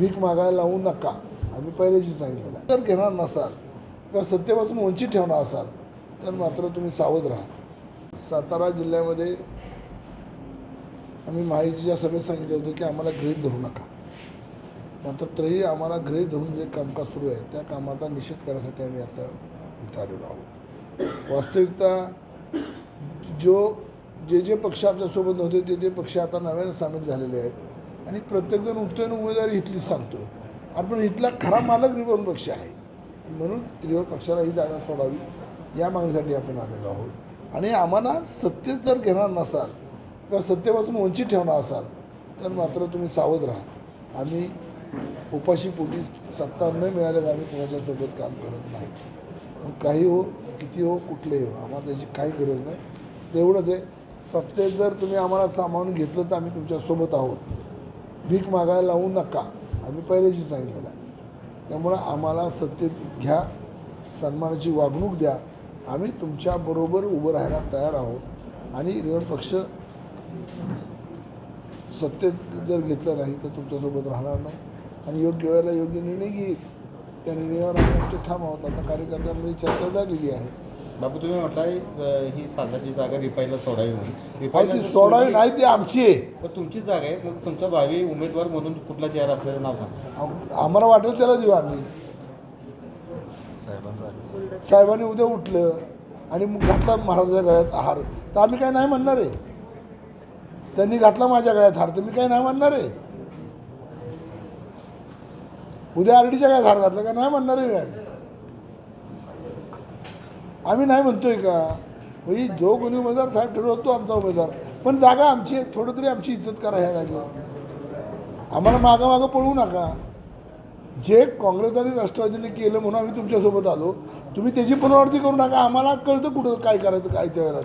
भीक मागायला लावू नका. आम्ही पहिल्याशी सांगितलेलं आहे. जर घेणार नसाल किंवा सत्तेपासून वंचित ठेवणार असाल तर मात्र तुम्ही सावध राहा. सातारा जिल्ह्यामध्ये आम्ही माहितीच्या सभेत सांगितलं होतं की आम्हाला गृहीत धरू नका. मात्र तरीही आम्हाला गृहीत धरून जे कामकाज सुरू आहे त्या कामाचा निषेध करण्यासाठी आम्ही आता इथं आलेलो आहोत. वास्तविकता जो जे जे पक्ष आमच्यासोबत नव्हते ते ते पक्ष आता नव्याने सामील झालेले आहेत. आणि प्रत्येकजण उठतोय उमेदवारी इथलीच सांगतोय आणि पण इथला खरा मालक रिपब्लिक पक्ष आहे. म्हणून त्रिवळ पक्षाला ही जागा सोडावी या मागणीसाठी आपण आलेलो आहोत. आणि आम्हाला सत्तेत जर घेणार नसाल किंवा सत्तेपासून वंचित ठेवणार असाल तर मात्र तुम्ही सावध राहा. आम्ही उपाशी पोटी सत्ता न मिळाल्यास आम्ही कोणाच्यासोबत काम करत नाही. मग काही हो किती हो कुठलेही हो आम्हाला त्याची काही गरज नाही. तेवढंच आहे सत्तेत जर तुम्ही आम्हाला सामावून घेतलं तर आम्ही तुमच्यासोबत आहोत. भीक मागायला लावू नका. आम्ही पहिल्याशी सांगितलेलं आहे. त्यामुळं आम्हाला सत्तेत घ्या सन्मानाची वागणूक द्या. आम्ही तुमच्याबरोबर उभं राहायला तयार आहोत. आणि रेवण पक्ष सत्तेत जर घेतलं नाही तर तुमच्यासोबत राहणार नाही. आणि योग्य वेळेला योग्य निर्णय घेईल. त्या निर्णयावर आम्ही आमचे ठाम आहोत. आता कार्यकर्त्यांमध्ये चर्चा झालेली आहे. बापू तुम्ही म्हटलाय अं, ही साधाची जागा रिपाईला सोडावी म्हणून. ती सोडावी नाही ती आमची आहे. तर तुमचीच जागा आहे. मग तुमचा भावी उमेदवार म्हणून कुठला चेहरा असल्याचं नाव सांगा. आम- आम्हाला वाटेल त्याला देऊ आम्ही. साहेबांनी उद्या उठलं आणि मग घातला महाराजाच्या गळ्यात हार. तर आम्ही काय नाही म्हणणार आहे. त्यांनी घातला माझ्या गळ्यात हार तर मी काय नाही म्हणणार आहे. उद्या आरडीच्या काय हार घातला का? नाही म्हणणार आहे मी आम्ही. नाही म्हणतोय का? म्हणजे जो कोणी उमेदवार साहेब ठरवतो आमचा उमेदवार. पण जागा आमची आहे. थोडं तरी आमची इज्जत करा ह्या जागेवर. आम्हाला मागं मागं पळवू नका. जे काँग्रेस आणि राष्ट्रवादीने केलं म्हणून आम्ही तुमच्यासोबत आलो तुम्ही त्याची पुनरावृत्ती करू नका. आम्हाला कळतं कुठं काय करायचं काय त्यावेळेला